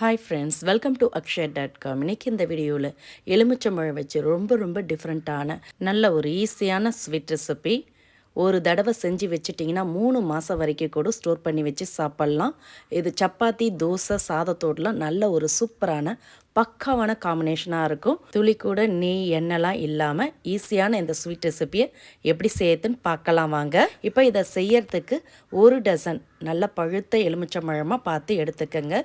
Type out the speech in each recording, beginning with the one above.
Hi friends welcome to Akshay dot com இன்றைக்கி இந்த வீடியோவில் எலுமிச்சம்பழம் வச்சு ரொம்ப ரொம்ப டிஃப்ரெண்ட்டான நல்ல ஒரு ஈஸியான ஸ்வீட் ரெசிபி ஒரு தடவை செஞ்சு வச்சுட்டிங்கன்னா மூணு மாதம் வரைக்கும் கூட ஸ்டோர் பண்ணி வச்சு சாப்பிட்லாம். இது சப்பாத்தி தோசை சாதத்தோடலாம் நல்ல ஒரு சூப்பரான பக்காவான காம்பினேஷனாக இருக்கும். துளி கூட நெய் எண்ணெய்லாம் இல்லாமல் ஈஸியான இந்த ஸ்வீட் ரெசிபியை எப்படி செய்யறதுன்னு பார்க்கலாம் வாங்க. இப்போ இதை செய்யறதுக்கு ஒரு டசன் நல்ல பழுத்த எலுமிச்சம்பழமாக பார்த்து எடுத்துக்கோங்க.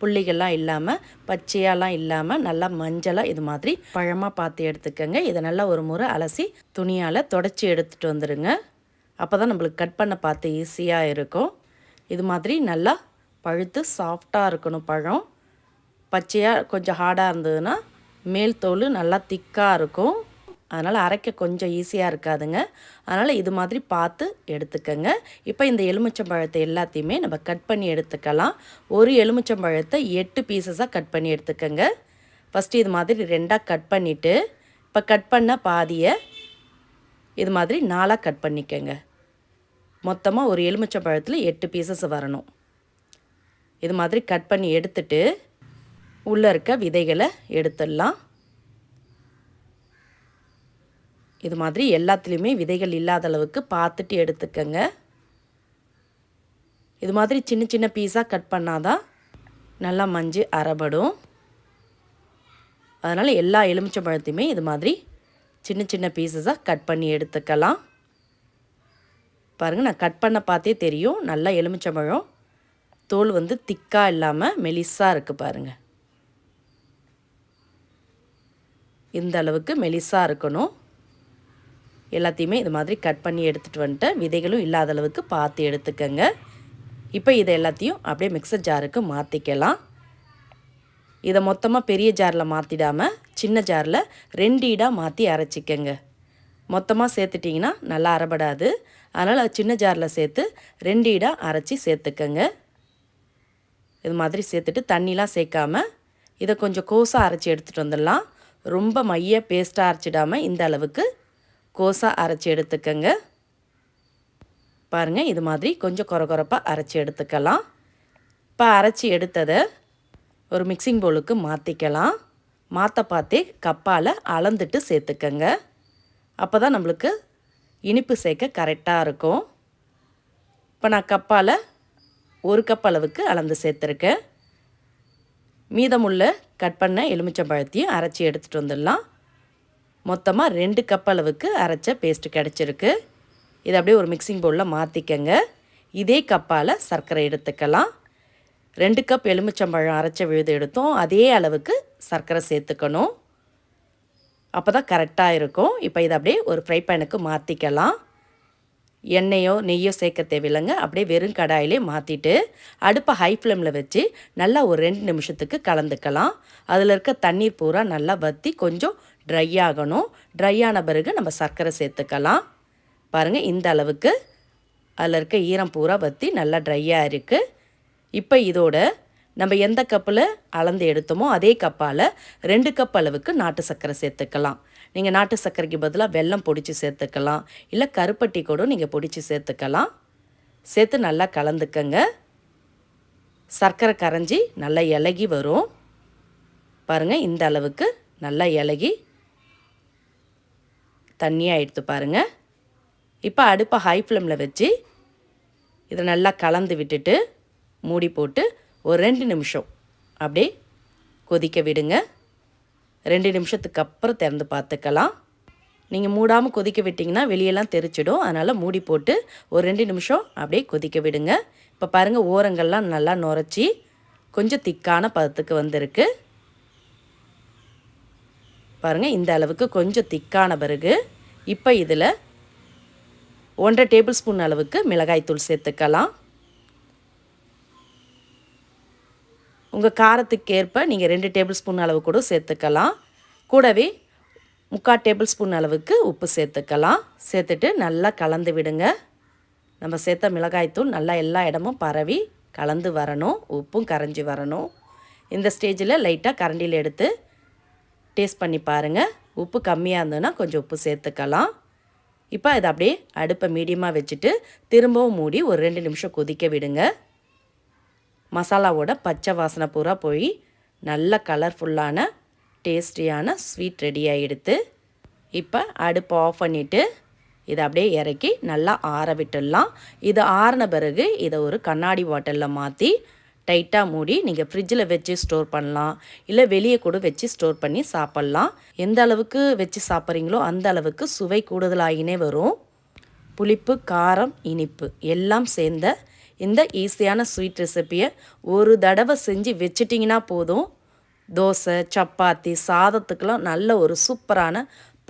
புள்ளிகள்லாம் இல்லாமல் பச்சையாலாம் இல்லாமல் நல்லா மஞ்சளாக இது மாதிரி பழமாக பார்த்து எடுத்துக்கோங்க. இதை நல்லா ஒரு முறை அலசி துணியால் தொடச்சி எடுத்துகிட்டு வந்துடுங்க அப்போ தான் நம்மளுக்கு கட் பண்ண பார்த்து ஈஸியாக இருக்கும். இது மாதிரி நல்லா பழுத்து சாஃப்டாக இருக்கணும் பழம். பச்சையாக கொஞ்சம் ஹார்டாக இருந்ததுன்னா மேல் தோல் நல்லா திக்காக இருக்கும். அதனால் அரைக்க கொஞ்சம் ஈஸியாக இருக்காதுங்க. அதனால் இது மாதிரி பார்த்து எடுத்துக்கோங்க. இப்போ இந்த எலுமிச்சம்பழத்தை எல்லாத்தையுமே நம்ம கட் பண்ணி எடுத்துக்கலாம். ஒரு எலுமிச்சம்பழத்தை எட்டு பீசஸாக கட் பண்ணி எடுத்துக்கோங்க. ஃபஸ்ட்டு இது மாதிரி ரெண்டாக கட் பண்ணிவிட்டு இப்போ கட் பண்ண பாதியை இது மாதிரி நாலாக கட் பண்ணிக்கோங்க. மொத்தமாக ஒரு எலுமிச்சம்பழத்தில் எட்டு பீசஸ் வரணும். இது மாதிரி கட் பண்ணி எடுத்துட்டு உள்ளே இருக்க விதைகளை எடுத்துடலாம். இது மாதிரி எல்லாத்துலேயுமே விதைகள் இல்லாத அளவுக்கு பார்த்துட்டு எடுத்துக்கங்க. இது மாதிரி சின்ன சின்ன பீஸாக கட் பண்ணாதான் நல்லா மஞ்சு அரைபடும் அதனால் எல்லா எலுமிச்சம்பழத்தையுமே இது மாதிரி சின்ன சின்ன பீசஸாக கட் பண்ணி எடுத்துக்கலாம். பாருங்கள் நான் கட் பண்ண பார்த்தே தெரியும். நல்லா எலுமிச்சம்பழம் தோல் வந்து திக்காக இல்லாமல் மெலிஸாக இருக்குது பாருங்கள் இந்த அளவுக்கு மெலிசாக இருக்கணும். எல்லாத்தையுமே இது மாதிரி கட் பண்ணி எடுத்துகிட்டு வந்துட்டேன் விதைகளும் இல்லாத அளவுக்கு பார்த்து எடுத்துக்கங்க. இப்போ இதை எல்லாத்தையும் அப்படியே மிக்சர் ஜாருக்கு மாற்றிக்கலாம் இதை மொத்தமாக பெரிய ஜாரில் மாற்றிடாமல் சின்ன ஜாரில் ரெண்டு ஈடாக மாற்றி அரைச்சிக்கங்க. மொத்தமாக சேர்த்துட்டிங்கன்னா நல்லா அரைபடாது. அதனால் சின்ன ஜாரில் சேர்த்து ரெண்டு ஈடாக அரைச்சி சேர்த்துக்கங்க. இது மாதிரி சேர்த்துட்டு தண்ணிலாம் சேர்க்காமல் இதை கொஞ்சம் கோஸாக அரைச்சி எடுத்துகிட்டு வந்துடலாம். ரொம்ப மைய பேஸ்ட்டாக அரைச்சிடாமல் இந்த அளவுக்கு கோஸாக அரைச்சி எடுத்துக்கங்க. பாருங்கள் இது மாதிரி கொஞ்சம் குறை குறைப்பாக அரைச்சி எடுத்துக்கலாம். இப்போ அரைச்சி எடுத்ததை ஒரு மிக்சிங் பவுலுக்கு மாற்றிக்கலாம் மாற்ற பார்த்தே கப்பால் அளந்துட்டு சேர்த்துக்கங்க. அப்போ தான் நம்மளுக்கு இனிப்பு சேர்க்க கரெக்டாக இருக்கும். இப்போ நான் கப்பால் ஒரு கப் அளவுக்கு அளந்து சேர்த்துருக்கேன். மீதமுள்ள கட் பண்ண எலுமிச்சம்பழத்தையும் அரைச்சி எடுத்துகிட்டு வந்துடலாம். மொத்தமாக ரெண்டு கப் அளவுக்கு அரைச்ச பேஸ்ட்டு கிடச்சிருக்கு. இதை அப்படியே ஒரு மிக்சிங் பவுலில் மாற்றிக்கங்க இதே கப்பால் சர்க்கரை எடுத்துக்கலாம். ரெண்டு கப் எலுமிச்சம்பழம் அரைச்ச விழுது எடுத்தோம். அதே அளவுக்கு சர்க்கரை சேர்த்துக்கணும். அப்போ தான் கரெக்டாக இருக்கும். இப்போ இதை அப்படியே ஒரு ஃப்ரை பேனுக்கு மாற்றிக்கலாம் எண்ணெயோ நெய்யோ சேர்க்க தேவையில்லைங்க. அப்படியே வெறும் கடாயிலே மாற்றிட்டு அடுப்பை ஹை ஃப்ளேமில் வச்சு நல்லா ஒரு ரெண்டு நிமிஷத்துக்கு கலந்துக்கலாம். அதில் இருக்க தண்ணீர் பூரா நல்லா வற்றி கொஞ்சம் ட்ரை ஆகணும். ட்ரை ஆன பிறகு நம்ம சர்க்கரை சேர்த்துக்கலாம். பாருங்கள் இந்த அளவுக்கு. அதில் இருக்க ஈரம் பூரா வற்றி நல்லா ட்ரையாக இருக்குது இப்போ இதோட நம்ம எந்த கப்பில் அளந்து எடுத்தோமோ அதே கப்பால் ரெண்டு கப் அளவுக்கு நாட்டு சர்க்கரை சேர்த்துக்கலாம். நீங்கள் நாட்டு சர்க்கரைக்கு பதிலாக வெல்லம் பொடிச்சு சேர்த்துக்கலாம். இல்லை கருப்பட்டி கூட நீங்கள் பொடிச்சு சேர்த்துக்கலாம். சேர்த்து நல்லா கலந்துக்கங்க. சர்க்கரை கரைஞ்சி நல்லா இலகி வரும். பாருங்கள் இந்த அளவுக்கு நல்லா இலகி தண்ணியாக எடுத்து பாருங்கள் இப்போ அடுப்பை ஹை ஃப்ளேமில் வச்சு இதை நல்லா கலந்து விட்டுட்டு மூடி போட்டு ஒரு ரெண்டு நிமிஷம். அப்படியே கொதிக்க விடுங்க. ரெண்டு நிமிஷத்துக்கு அப்புறம் திறந்து பார்த்துக்கலாம். நீங்கள் மூடாமல் கொதிக்க விட்டிங்கன்னா வெளியெல்லாம் தெரிச்சிடும். அதனால் மூடி போட்டு ஒரு ரெண்டு நிமிஷம் அப்படியே கொதிக்க விடுங்க. இப்போ பாருங்கள் ஓரங்கள்லாம் நல்லா நுரைச்சி கொஞ்சம் திக்கான பதத்துக்கு வந்திருக்கு. பாருங்கள் இந்த அளவுக்கு கொஞ்சம் திக்கான பிறகு இப்போ இதில் ஒன்றரை டேபிள் ஸ்பூன் அளவுக்கு மிளகாய்த்தூள் சேர்த்துக்கலாம். உங்கள் காரத்துக்கு ஏற்ப நீங்கள் ரெண்டு டேபிள் ஸ்பூன் அளவு கூட சேர்த்துக்கலாம். கூடவே முக்கால் டேபிள் ஸ்பூன் அளவுக்கு உப்பு சேர்த்துக்கலாம். சேர்த்துட்டு நல்லா கலந்து விடுங்க. நம்ம சேர்த்த மிளகாய்த்தூள் நல்லா எல்லா இடமும் பரவி கலந்து வரணும். உப்பும் கரைஞ்சி வரணும். இந்த ஸ்டேஜில் லைட்டாக கரண்டியில் எடுத்து டேஸ்ட் பண்ணி பாருங்கள் உப்பு கம்மியாக இருந்ததுன்னா கொஞ்சம் உப்பு சேர்த்துக்கலாம். இப்போ இதை அப்படியே அடுப்பை மீடியமாக வச்சுட்டு திரும்பவும் மூடி ஒரு ரெண்டு நிமிஷம் கொதிக்க விடுங்க. மசாலாவோட பச்சை வாசனை பூரா போய் நல்ல கலர்ஃபுல்லான டேஸ்டியான ஸ்வீட் ரெடி ஆகிடுது இப்போ அடுப்பு ஆஃப் பண்ணிவிட்டு இதை அப்படியே இறக்கி நல்லா ஆற விட்டுடலாம். இது ஆறின பிறகு இதை ஒரு கண்ணாடி பாட்டிலில் மாற்றி டைட்டாக மூடி நீங்கள் ஃப்ரிட்ஜில் வச்சு ஸ்டோர் பண்ணலாம். இல்லை வெளியே கூட வச்சு ஸ்டோர் பண்ணி சாப்பிட்லாம். எந்த அளவுக்கு வச்சு சாப்பிட்றீங்களோ அந்த அளவுக்கு சுவை கூடுதலாகினே வரும். புளிப்பு காரம் இனிப்பு எல்லாம் சேர்ந்த இந்த ஈஸியான ஸ்வீட் ரெசிப்பியை ஒரு தடவை செஞ்சு வச்சிட்டிங்கன்னா போதும். தோசை சப்பாத்தி சாதத்துக்கெலாம் நல்ல ஒரு சூப்பரான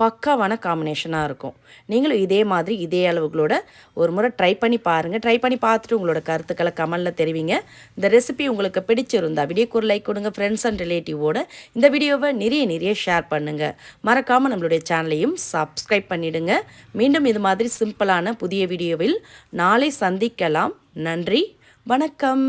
பக்காவான காம்பினேஷனாக இருக்கும். நீங்களும் இதே மாதிரி இதே அளவுகளோட ஒரு முறை ட்ரை பண்ணி பாருங்கள் ட்ரை பண்ணி பார்த்துட்டு உங்களோட கருத்துக்களை கமலில் தெரிவிங்க. இந்த ரெசிபி உங்களுக்கு பிடிச்சிருந்தா வீடியோக்கு ஒரு லைக் கொடுங்க. ஃப்ரெண்ட்ஸ் அண்ட் ரிலேட்டிவோட இந்த வீடியோவை நிறைய நிறைய ஷேர் பண்ணுங்கள் மறக்காமல் நம்மளுடைய சேனலையும் சப்ஸ்கிரைப் பண்ணிவிடுங்க மீண்டும் இது மாதிரி சிம்பிளான புதிய வீடியோவில் நாளை சந்திக்கலாம். நன்றி வணக்கம்.